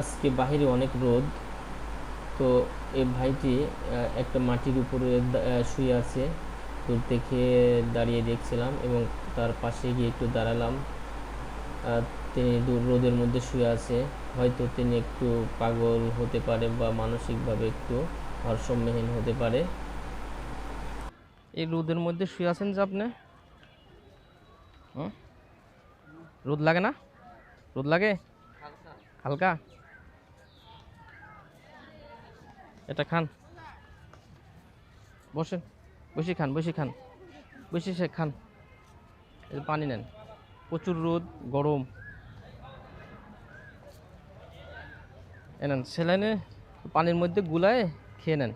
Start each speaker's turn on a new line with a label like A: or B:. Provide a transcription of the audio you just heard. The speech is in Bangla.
A: আজকে বাইরে অনেক রোদ, তো এই ভাইটি একটা মাটির উপরে শুয়ে আছে। দূর থেকে দাঁড়িয়ে দেখছিলাম এবং তার পাশে গিয়ে একটু দাঁড়ালাম। তিনি দূর রোদের মধ্যে শুয়ে আছে। হয়তো তিনি একটু পাগল হতে পারে বা মানসিকভাবে একটু ভারসাম্যহীন হতে পারে। এই রোদের মধ্যে শুয়ে আছেন যে আপনি? রোদ লাগে না? রোদ লাগে? হালকা। এটা খান। বসে বসে খান বসে খান, বসে সে খান। পানি নেন। প্রচুর রোদ, গরম। এনেন সেলাইনে পানির মধ্যে গুলায় খেয়ে নেন।